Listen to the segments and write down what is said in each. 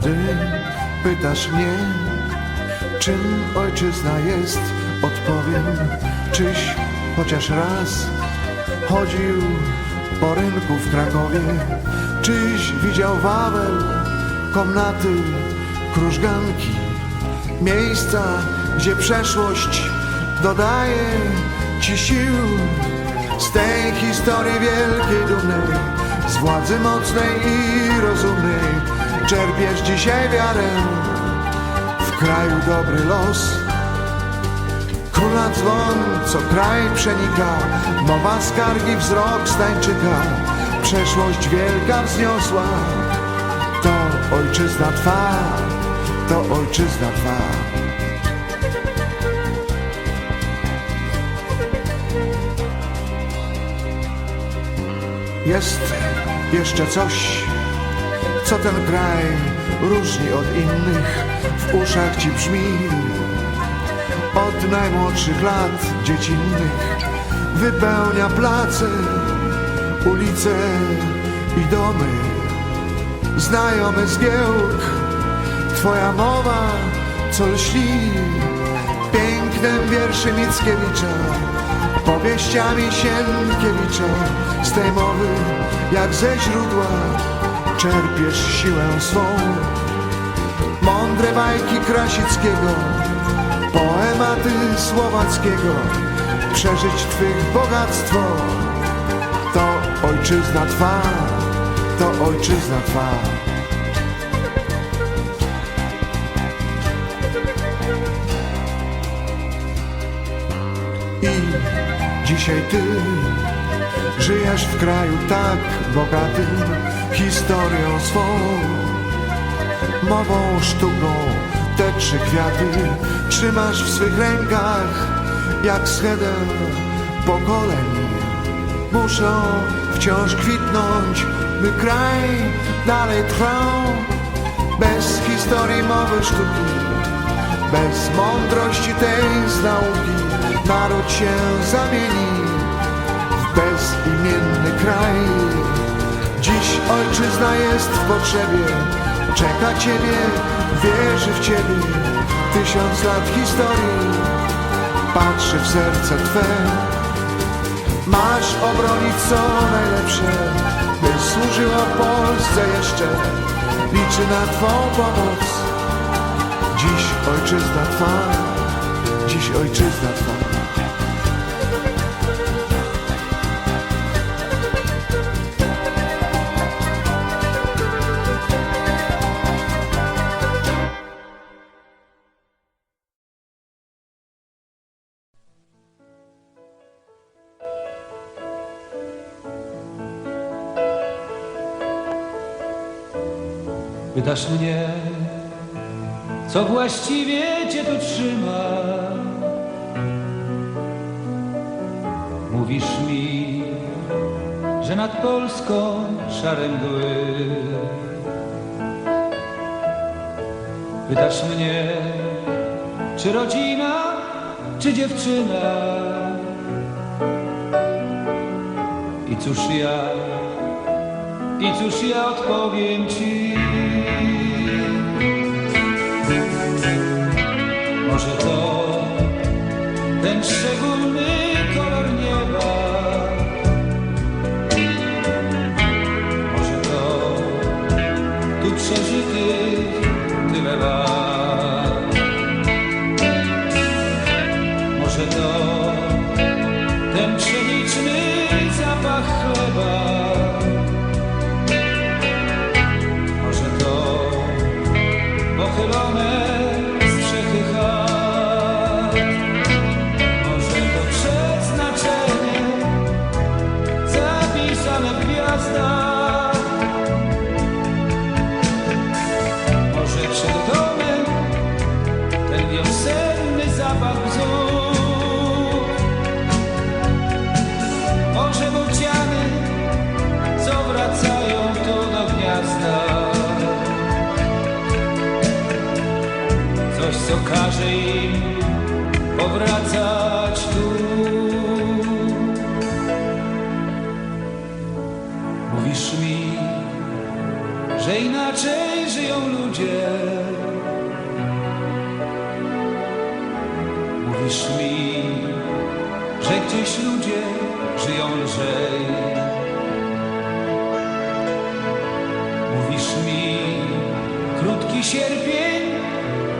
Gdy pytasz mnie, czym ojczyzna jest, odpowiem, czyś chociaż raz chodził po rynku w Krakowie, czyś widział Wawel, komnaty, krużganki, miejsca, gdzie przeszłość dodaje ci sił z tej historii wielkiej, dumnej, z władzy mocnej i rozumnej. Czerpiesz dzisiaj wiarę w kraju dobry los. Króla dzwon, co kraj przenika, mowa skargi, wzrok stańczyka, przeszłość wielka wzniosła. To ojczyzna twa, to ojczyzna twa. Jest jeszcze coś, co ten kraj różni od innych, w uszach ci brzmi. Od najmłodszych lat dziecinnych wypełnia place, ulice i domy. Znajomy zgiełk, twoja mowa, co lśni pięknem wierszy Mickiewicza, powieściami Sienkiewicza. Z tej mowy, jak ze źródła, czerpiesz siłę swą. Mądre bajki Krasickiego, poematy Słowackiego, przeżyć Twych bogactwo. To ojczyzna Twa, to ojczyzna Twa. I dzisiaj Ty żyjesz w kraju tak bogatym historią swą, mową, sztuką, te trzy kwiaty trzymasz w swych rękach jak schedę pokoleń. Muszą wciąż kwitnąć, by kraj dalej trwał. Bez historii mowy sztuki, bez mądrości tej z nauki, naród się zamieni w bezimienny kraj. Ojczyzna jest w potrzebie, czeka Ciebie, wierzy w Ciebie. Tysiąc lat historii patrzy w serce Twe. Masz obronić co najlepsze, by służyło Polsce jeszcze. Liczy na Twą pomoc. Dziś ojczyzna Twa, dziś ojczyzna Twa. Pytasz mnie, co właściwie cię tu trzyma? Mówisz mi, że nad Polską szare mgły. Pytasz mnie, czy rodzina, czy dziewczyna? I cóż ja, i cóż ja odpowiem ci? Może to ten szczególny kolor nieba? Może to tu przeżyty tyle lat? Może to ten pszeniczny zapach chleba? Co każe im powracać tu. Mówisz mi, że inaczej żyją ludzie. Mówisz mi, że gdzieś ludzie żyją lżej. Mówisz mi, krótki sierpień,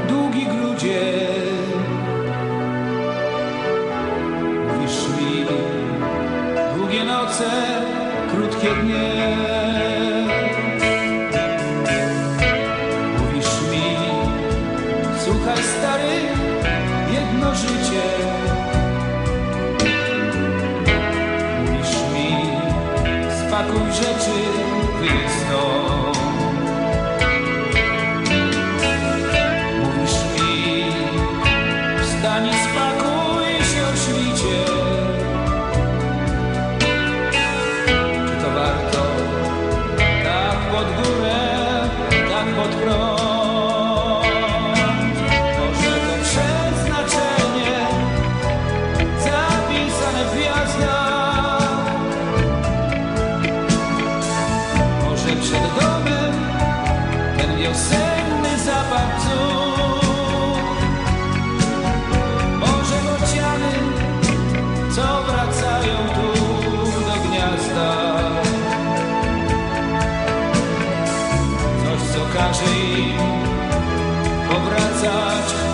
długi grudzień. Mówisz mi, długie noce, krótkie dnie. Powracać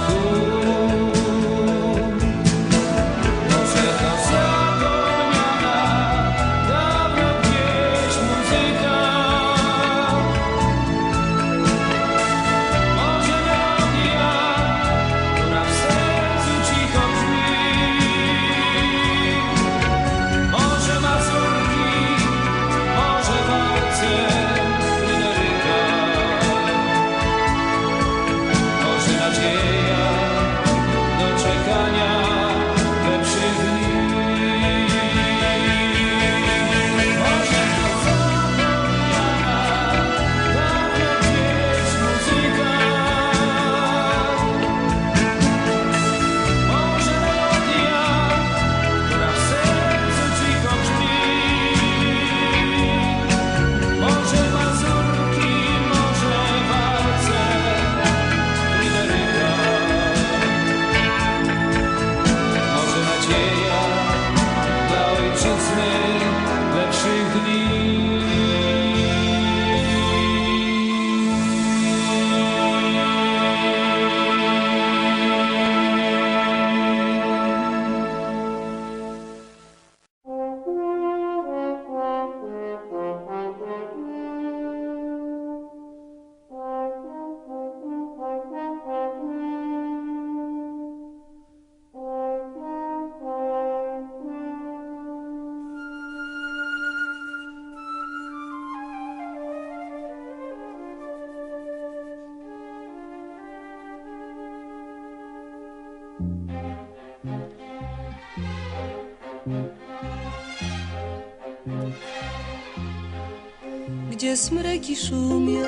Gdzie smreki szumią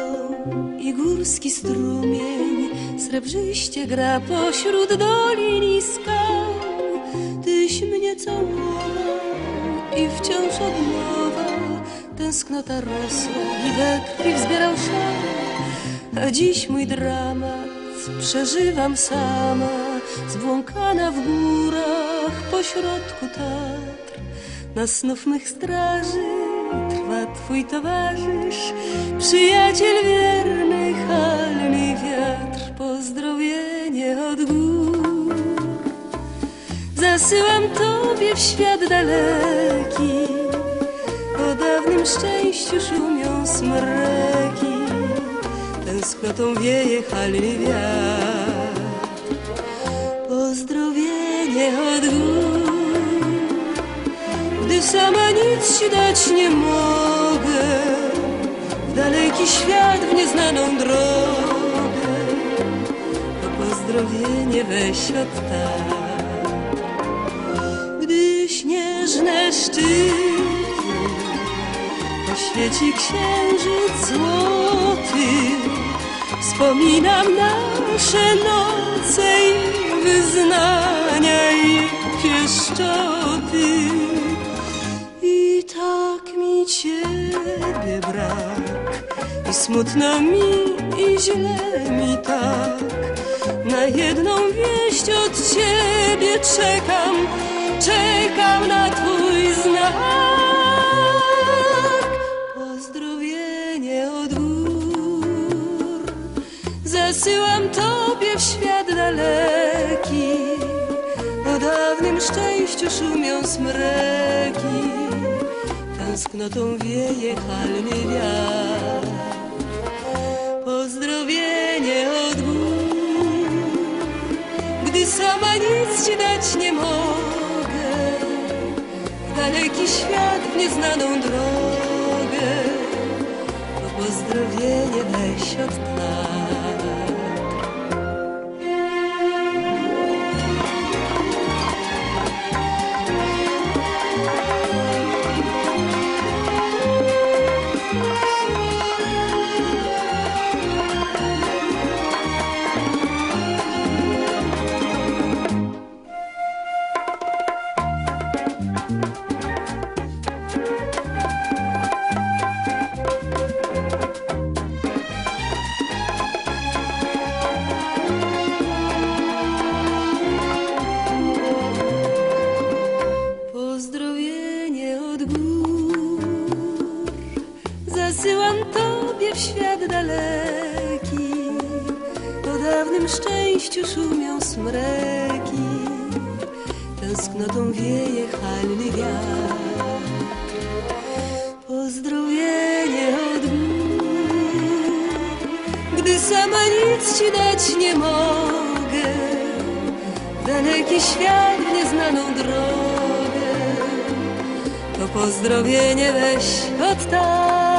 i górski strumień. Srebrzyście gra pośród dolin i skał Tyś mnie całował i wciąż od nowa Tęsknota rosła i we krwi wzbierał szał. A dziś mój dramat przeżywam sama Zbłąkana w górach pośrodku Tatr Na snów mych straży trwa twój towarzysz Przyjaciel wierny, halny wiatr Pozdrowienie od gór. Zasyłam tobie w świat daleki O dawnym szczęściu szumią smreki. Tęsknotą wieje halny wiatr. Pozdrowienie od gór Gdy sama nic ci dać nie mogę W daleki świat, w nieznaną drogę. To pozdrowienie weź od tak. Gdy śnieżne szczyty Oświeci księżyc złoty Wspominam nasze noce i wyznania i pieszczoty ciebie brak I smutno mi i źle mi tak. Na jedną wieść od ciebie czekam, czekam na twój znak. Pozdrowienie od zasyłam tobie w świat daleki. O dawnym szczęściu szumią smreki, tęsknotą wieje halny wiatr. Pozdrowienie od gór, gdy sama nic ci dać nie mogę. W daleki świat, w nieznaną drogę, to pozdrowienie weź od tak. Ci dać nie mogę. Daleki świat nieznaną drogę. To pozdrowienie weź od tak